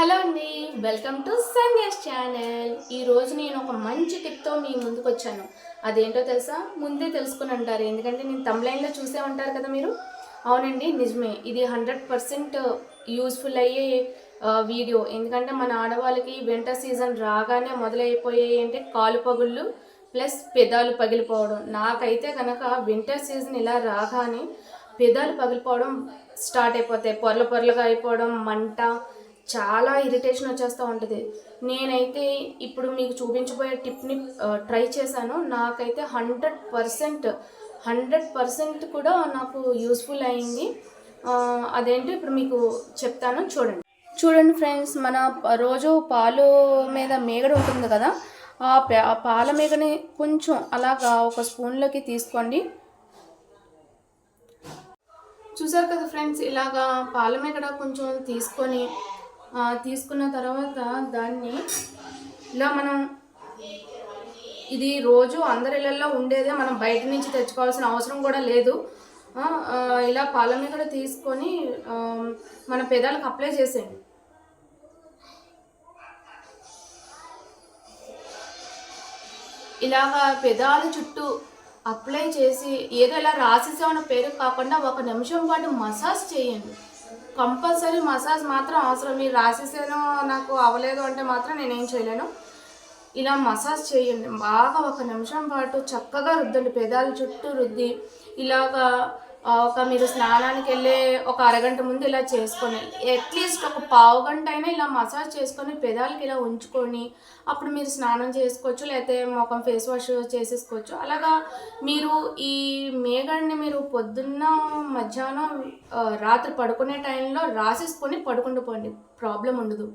Hello అండి welcome to Sandesh channel. ఈరోజు నేను ఒక మంచి టిప్తో మీ ముందుకు వచ్చాను. అదేంటో తెలుసా? ముందే తెలుసుకుని అంటారు. ఎందుకంటే నేను తమ్లైన్లో చూసే ఉంటారు కదా మీరు? అవునండి నిజమే. ఇది హండ్రెడ్ పర్సెంట్ యూస్ఫుల్ అయ్యే వీడియో ఎందుకంటే మన ఆడవాళ్ళకి వింటర్ సీజన్ రాగానే మొదలైపోయాయి అంటే కాలు పగుళ్ళు ప్లస్ పెదాలు పగిలిపోవడం. నాకైతే కనుక వింటర్ సీజన్ ఇలా రాగానే పెదాలు పగిలిపోవడం స్టార్ట్ అయిపోతాయి. పొరలు పొరలుగా అయిపోవడం మంట చాలా ఇరిటేషన్ వచ్చేస్తూ ఉంటుంది. నేనైతే ఇప్పుడు మీకు చూపించబోయే టిప్ని ట్రై చేశాను. నాకైతే హండ్రెడ్ పర్సెంట్ హండ్రెడ్ పర్సెంట్ కూడా నాకు యూస్ఫుల్ అయింది. అదేంటి అదేంటో ఇప్పుడు మీకు చెప్తాను. చూడండి. చూడండి ఫ్రెండ్స్ మన రోజు పాలు మీద మేగడ ఉంటుంది కదా ఆ ఆ పాల మేగని కొంచెం అలాగా ఒక స్పూన్లోకి తీసుకోండి. చూసారు కదా ఫ్రెండ్స్ ఇలాగా పాల మేగడ కొంచెం తీసుకొని తీసుకున్న తర్వాత దాన్ని ఇలా మనం ఇది రోజు అందరి ఇళ్ళల్లో ఉండేదే మనం బయట నుంచి తెచ్చుకోవాల్సిన అవసరం కూడా లేదు. ఇలా పాల మీద తీసుకొని మన పెదాలకు అప్లై చేసేయండి. ఇలాగా పెదాల చుట్టూ అప్లై చేసి ఏదో ఇలా రాసేసామన్న పేరు కాకుండా ఒక నిమిషం పాటు మసాజ్ చేయండి. కంపల్సరీ మసాజ్ మాత్రం అవసరం. మీరు రాసేసాను నాకు అవ్వలేదు అంటే మాత్రం నేనేం చేయలేను. ఇలా మసాజ్ చేయండి. బాగా ఒక నిమిషం పాటు చక్కగా రుద్దండి. పెదాల చుట్టూ రుద్ది. ఇలాగా ఒక మీరు స్నానానికి వెళ్ళే ఒక అరగంట ముందు ఇలా చేసుకొని అట్లీస్ట్ ఒక పావు గంట అయినా ఇలా మసాజ్ చేసుకొని పెదాలకి ఇలా ఉంచుకొని అప్పుడు మీరు స్నానం చేసుకోవచ్చు లేకపోతే ముఖం ఫేస్ వాష్ చేసేసుకోవచ్చు. అలాగా మీరు ఈ మేఘాన్ని మీరు పొద్దున్న మధ్యాహ్నం రాత్రి పడుకునే టైంలో రాసేసుకొని పడుకుంటూ పోండి. ప్రాబ్లం ఉండదు.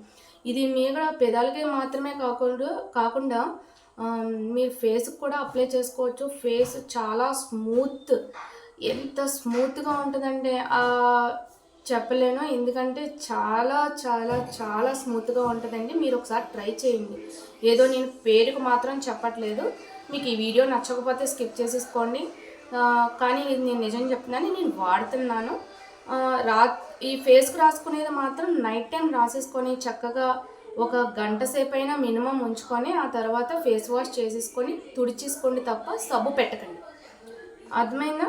ఇది మేఘ పెదాలకి మాత్రమే కాకుండా కాకుండా మీరు మీ ఫేస్కి కూడా అప్లై చేసుకోవచ్చు. ఫేస్ చాలా స్మూత్. ఎంత స్మూత్గా ఉంటుందంటే చెప్పలేను. ఎందుకంటే చాలా చాలా చాలా స్మూత్గా ఉంటుందండి. మీరు ఒకసారి ట్రై చేయండి. ఏదో నేను పేరుకు మాత్రం చెప్పట్లేదు. మీకు ఈ వీడియో నచ్చకపోతే స్కిప్ చేసేసుకోండి. కానీ ఇది నేను నిజం చెప్తున్నాను నేను వాడుతున్నాను. రా ఈ ఫేస్కి రాసుకునేది మాత్రం నైట్ టైం రాసేసుకొని చక్కగా ఒక గంట సేపు అయినా మినిమం ఉంచుకొని ఆ తర్వాత ఫేస్ వాష్ చేసేసుకొని తుడిచేసుకోండి తప్ప సబ్బు పెట్టకండి. అర్థమైందా?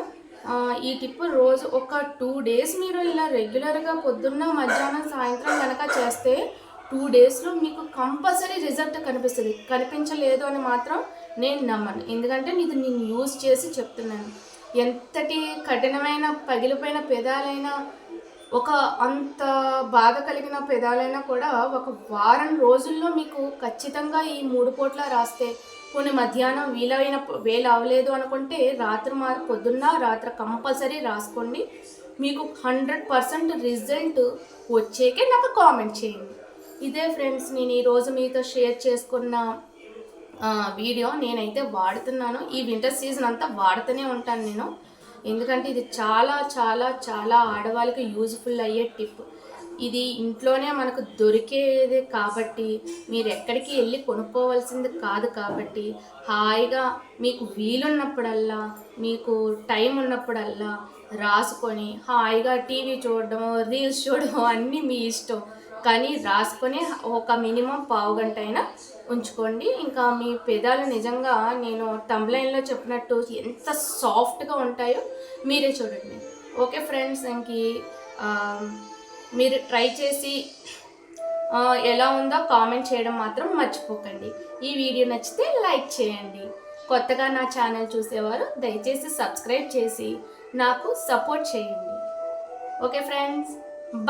ఈ టిప్ రోజు ఒక టూ డేస్ మీరు ఇలా రెగ్యులర్గా పొద్దున్న మధ్యాహ్నం సాయంత్రం కనుక చేస్తే టూ డేస్లో మీకు కంపల్సరీ రిజల్ట్ కనిపిస్తుంది. కనిపించలేదు అని మాత్రం నేను నమ్మను. ఎందుకంటే ఇది నేను యూజ్ చేసి చెప్తున్నాను. ఎంతటి కఠినమైన పగిలిపోయిన పెదాలైనా ఒక అంత బాధ కలిగిన పెదాలైనా కూడా ఒక వారం రోజుల్లో మీకు ఖచ్చితంగా ఈ మూడు పూట్ల రాస్తే కొన్ని మధ్యాహ్నం వీలైన వేలు అవ్వలేదు అనుకుంటే రాత్రి మా పొద్దున్న రాత్రి కంపల్సరీ రాసుకోండి. మీకు హండ్రెడ్ పర్సెంట్ రిజల్ట్ వచ్చేకే నాకు కామెంట్ చేయండి. ఇదే ఫ్రెండ్స్ నేను ఈరోజు మీతో షేర్ చేసుకున్న వీడియో నేనైతే వాడుతున్నాను. ఈ వింటర్ సీజన్ అంతా వాడుతూనే ఉంటాను నేను. ఎందుకంటే ఇది చాలా చాలా చాలా ఆడవాళ్ళకి యూజ్ఫుల్ అయ్యే టిప్ ఇది ఇంట్లోనే మనకు దొరికేది కాబట్టి మీరు ఎక్కడికి వెళ్ళి కొనుక్కోవాల్సింది కాదు కాబట్టి హాయిగా మీకు వీలున్నప్పుడల్లా మీకు టైం ఉన్నప్పుడల్లా రాసుకొని హాయిగా టీవీ చూడడం రీల్స్ చూడడం అన్నీ మీ ఇష్టం. కానీ రాసుకొని ఒక మినిమం పావు గంట అయినా ఉంచుకోండి. ఇంకా మీ పెదాలు నిజంగా నేను టంబ్లైన్లో చెప్పినట్టు ఎంత సాఫ్ట్గా ఉంటాయో మీరే చూడండి. ఓకే ఫ్రెండ్స్ ఇంక మీరు ట్రై చేసి ఎలా ఉందో కామెంట్ చేయడం మాత్రం మర్చిపోకండి. ఈ వీడియో నచ్చితే లైక్ చేయండి. కొత్తగా నా ఛానల్ చూసేవారు దయచేసి సబ్స్క్రైబ్ చేసి నాకు సపోర్ట్ చేయండి. Okay friends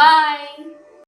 bye!